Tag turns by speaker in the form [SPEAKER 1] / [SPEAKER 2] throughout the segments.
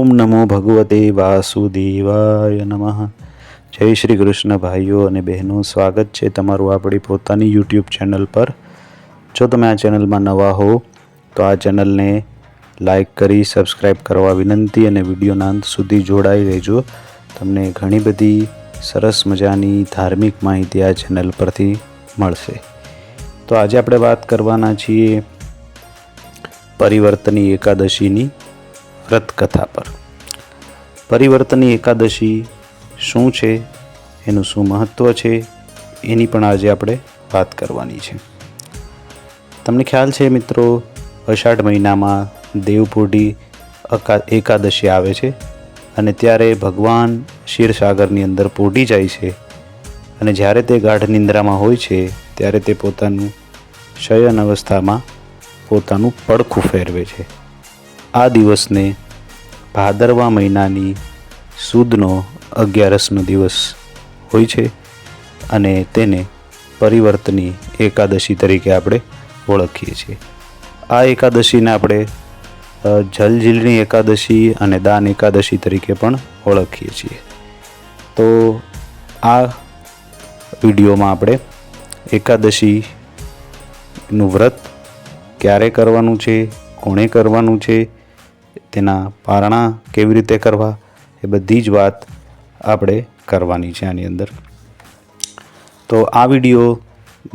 [SPEAKER 1] ઓમ નમો ભગવતે વાસુદેવાય નમઃ. જય શ્રી કૃષ્ણ ભાઈઓ અને બહેનો, સ્વાગત છે તમારું આપણી પોતાની યુટ્યુબ ચેનલ પર. જો તમે આ ચેનલમાં નવા હો, તો આ ચેનલને લાઈક કરી સબસ્ક્રાઈબ કરવા વિનંતી અને વિડીયોના અંત સુધી જોડાઈ રહેજો. તમને ઘણી બધી સરસ મજાની ધાર્મિક માહિતી આ ચેનલ પરથી મળશે. તો આજે આપણે વાત કરવાના છીએ પરિવર્તની એકાદશીની. વ્રત કથા પર. પરિવર્તની એકાદશી શું છે? એનું શું મહત્ત્વ છે? એની પણ આજે આપણે વાત કરવાની છે. તમને ખ્યાલ છે મિત્રો, અષાઢ મહિનામાં દેવપોઢી એકાદશી આવે છે અને ત્યારે ભગવાન ક્ષીરસાગરની અંદર પોઢી જાય છે અને જ્યારે તે ગાઢ નિંદ્રામાં હોય છે ત્યારે તે પોતાનું શયન અવસ્થામાં પોતાનું પડખું ફેરવે છે. આ દિવસને ભાદરવા મહિનાની સુદનો અગિયારસનો દિવસ હોય છે અને તેને પરિવર્તની એકાદશી તરીકે આપણે ઓળખીએ છીએ. આ એકાદશીને આપણે જલઝીલની એકાદશી અને દાન એકાદશી તરીકે પણ ઓળખીએ છીએ. તો આ વિડીયોમાં આપણે એકાદશીનું વ્રત ક્યારે કરવાનું છે, કોણે કરવાનું છે તેના પારણા કેવી રીતે કરવા એ બધી જ વાત આપણે કરવાની છે આની અંદર. તો આ વીડિયો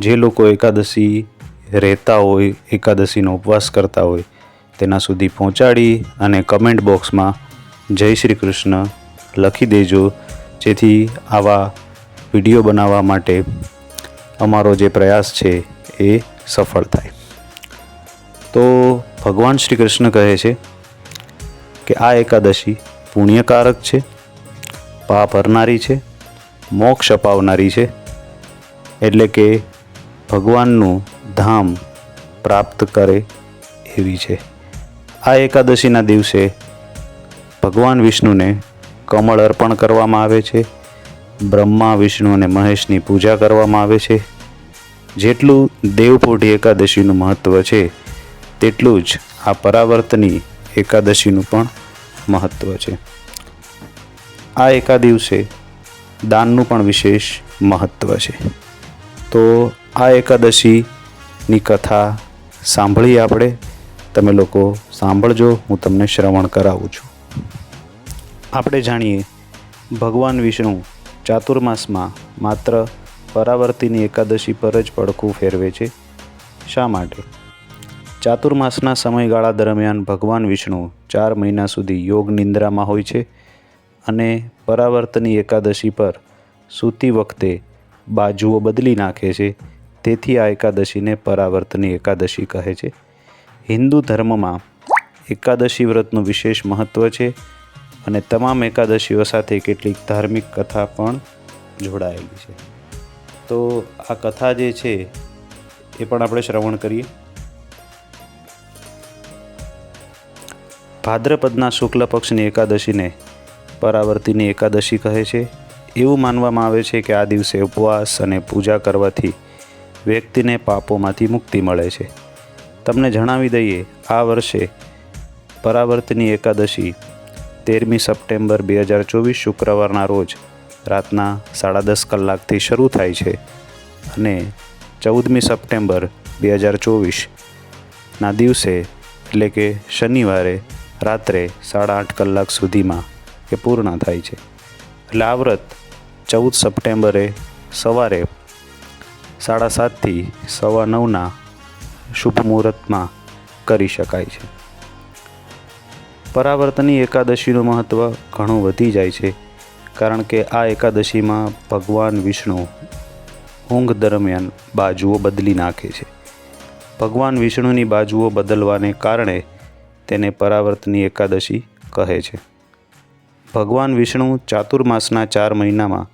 [SPEAKER 1] જે લોકો એકાદશી રહેતા હોય, એકાદશીનો ઉપવાસ કરતા હોય, તેના સુધી પહોંચાડી અને કમેન્ટ બોક્સમાં જય શ્રી કૃષ્ણ લખી દેજો. જેથી આવા વીડિયો બનાવવા માટે અમારો જે પ્રયાસ છે એ સફળ થાય. તો ભગવાન શ્રી કૃષ્ણ કહે છે કે આ એકાદશી પુણ્યકારક છે, પાપ હરનારી છે, મોક્ષ અપાવનારી છે, એટલે કે ભગવાનનું ધામ પ્રાપ્ત કરે એવી છે. આ એકાદશીના દિવસે ભગવાન વિષ્ણુને કમળ અર્પણ કરવામાં આવે છે, બ્રહ્મા વિષ્ણુ અને મહેશની પૂજા કરવામાં આવે છે. જેટલું દેવપોઢી એકાદશીનું મહત્ત્વ છે, તેટલું જ આ પરાવર્તની એકાદશીનું પણ મહત્ત્વ છે. આ એકા દિવસે દાનનું પણ વિશેષ મહત્ત્વ છે. તો આ એકાદશીની કથા સાંભળી આપણે. તમે લોકો સાંભળજો, હું તમને શ્રવણ કરાવું છું. આપણે જાણીએ, ભગવાન વિષ્ણુ ચાતુર્માસમાં માત્ર પરાવર્તિની એકાદશી પર જ પડખું ફેરવે છે. શા માટે? ચાતુર્માસના સમયગાળા દરમિયાન ભગવાન વિષ્ણુ ચાર મહિના સુધી યોગ નિંદ્રામાં હોય છે અને પરાવર્તની એકાદશી પર સૂતી વખતે બાજુઓ બદલી નાખે છે. તેથી આ એકાદશીને પરાવર્તની એકાદશી કહે છે. હિન્દુ ધર્મમાં એકાદશી વ્રતનું વિશેષ મહત્ત્વ છે અને તમામ એકાદશીઓ સાથે કેટલીક ધાર્મિક કથા પણ જોડાયેલી છે. તો આ કથા જે છે એ પણ આપણે શ્રવણ કરીએ. ભાદ્રપદના શુક્લ પક્ષની એકાદશીને પરાવર્તિની એકાદશી કહે છે. એવું માનવામાં આવે છે કે આ દિવસે ઉપવાસ અને પૂજા કરવાથી વ્યક્તિને પાપોમાંથી મુક્તિ મળે છે. તમને જણાવી દઈએ, આ વર્ષે પરાવર્તની એકાદશી તેરમી સપ્ટેમ્બર બે હજાર ચોવીસ શુક્રવારના રોજ રાતના સાડા દસ કલાકથી શરૂ થાય છે અને ચૌદમી સપ્ટેમ્બર બે હજાર ચોવીસના દિવસે એટલે કે શનિવારે રાત્રે સાડા આઠ કલાક સુધીમાં એ પૂર્ણ થાય છે. એટલે આ વ્રત ચૌદ સપ્ટેમ્બરે સવારે સાડા સાતથી સવા નવના શુભ મુહૂર્તમાં કરી શકાય છે. પરાવર્તની એકાદશીનું મહત્ત્વ ઘણું વધી જાય છે, કારણ કે આ એકાદશીમાં ભગવાન વિષ્ણુ ઊંઘ દરમિયાન બાજુઓ બદલી નાખે છે. ભગવાન વિષ્ણુની બાજુઓ બદલવાને કારણે તેને પરાવર્તની એકાદશી કહે છે. ભગવાન વિષ્ણુ ચાતુર્માસના ચાર મહિનામાં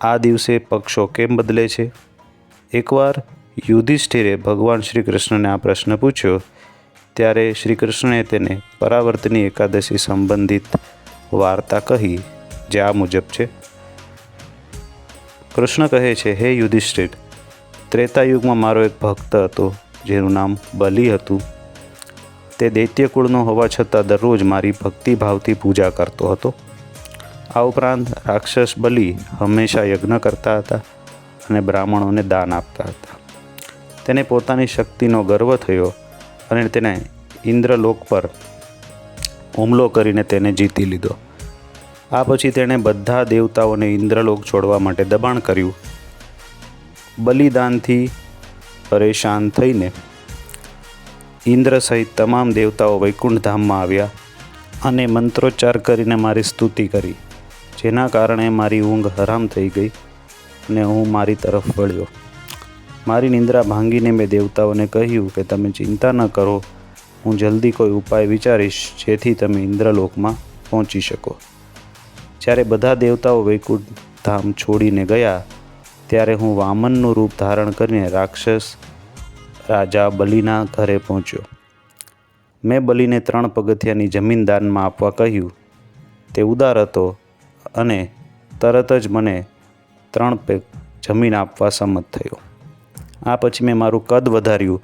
[SPEAKER 1] આ દિવસે પક્ષો કેમ બદલે છે? એકવાર યુધિષ્ઠિરે ભગવાન શ્રી કૃષ્ણને આ પ્રશ્ન પૂછ્યો, ત્યારે શ્રી કૃષ્ણએ તેને પરાવર્તની એકાદશી સંબંધિત વાર્તા કહી, જે આ મુજબ છે. કૃષ્ણ કહે છે, હે યુધિષ્ઠિર, ત્રેતાયુગમાં મારો એક ભક્ત હતો, જેનું નામ બલિ હતું. તે દૈત્યકુળનો હોવા છતાં દરરોજ મારી ભક્તિભાવથી પૂજા કરતો હતો. આ ઉપરાંત રાક્ષસ બલિ હંમેશા યજ્ઞ કરતા હતા અને બ્રાહ્મણોને દાન આપતા હતા. તેને પોતાની શક્તિનો ગર્વ થયો અને તેને ઇન્દ્રલોક પર હુમલો કરીને તેને જીતી લીધો. આ પછી તેણે બધા દેવતાઓને ઇન્દ્રલોક છોડવા માટે દબાણ કર્યું. બલિદાનથી પરેશાન થઈને ઇન્દ્ર સહિત તમામ દેવતાઓ વૈકુંઠ ધામમાં આવ્યા અને મંત્રોચ્ચાર કરીને મારી સ્તુતિ કરી, જેના કારણે મારી ઊંઘ હરામ થઈ ગઈ અને હું મારી તરફ વળ્યો. મારી નિંદ્રા ભાંગીને મેં દેવતાઓને કહ્યું કે તમે ચિંતા ન કરો, હું જલ્દી કોઈ ઉપાય વિચારીશ જેથી તમે ઇન્દ્રલોકમાં પહોંચી શકો. જ્યારે બધા દેવતાઓ વૈકુંઠ ધામ છોડીને ગયા, ત્યારે હું વામનનું રૂપ ધારણ કરીને રાક્ષસ રાજા બલિના ઘરે પહોંચ્યો. મેં બલિને ત્રણ પગથિયાની જમીન દાનમાં આપવા કહ્યું. તે ઉદાર હતો અને તરત જ મને ત્રણ પેગ જમીન આપવા સંમત થયો. આ પછી મેં મારું કદ વધાર્યું.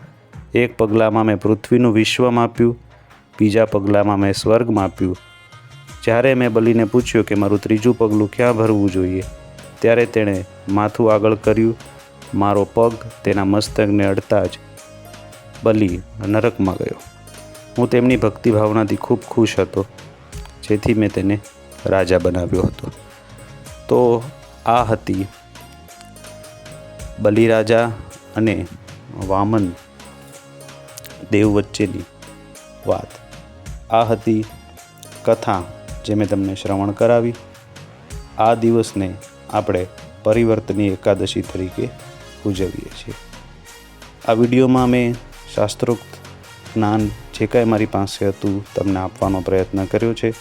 [SPEAKER 1] એક પગલામાં મેં પૃથ્વીનું વિશ્વ માપ્યું, બીજા પગલામાં મેં સ્વર્ગ માપ્યું. જ્યારે મેં બલીને પૂછ્યું કે મારું ત્રીજું પગલું ક્યાં ભરવું જોઈએ, ત્યારે તેણે માથું આગળ કર્યું. મારો પગ તેના મસ્તકને અડતા જ બલિ નરકમાં ગયો. હું તેમની ભક્તિ ભાવનાથી ખૂબ ખુશ હતો, જેથી મેં તેને રાજા બનાવ્યો હતો. તો આ હતી બલિરાજા અને વામન દેવ વચ્ચેની વાત. આ હતી કથા જે મેં તમને શ્રવણ કરાવી. આ દિવસને આપણે પરિવર્તની એકાદશી તરીકે ઉજવીએ છીએ. આ વિડીયોમાં મેં શાસ્ત્રોક્ત જ્ઞાન જે કાંઈ મારી પાસે હતું, તમને આપવાનો પ્રયત્ન કર્યો છે.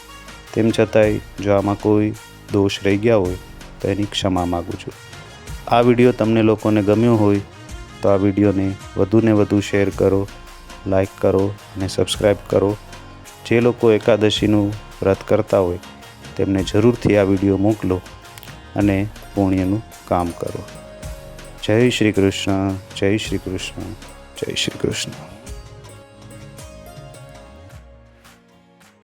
[SPEAKER 1] તેમ છતાંય, જો આમાં કોઈ દોષ રહી ગયા હોય, તો એની ક્ષમા માગું છું. આ વીડિયો તમને લોકોને ગમ્યો હોય, તો આ વિડીયોને વધુને વધુ શેર કરો, લાઈક કરો અને સબસ્ક્રાઈબ કરો. જે લોકો એકાદશીનું વ્રત કરતા હોય, તેમને જરૂરથી આ વીડિયો મોકલો અને પુણ્યનું કામ કરો. જય શ્રી કૃષ્ણ, જય શ્રી કૃષ્ણ. જય શ્રી કૃષ્ણ.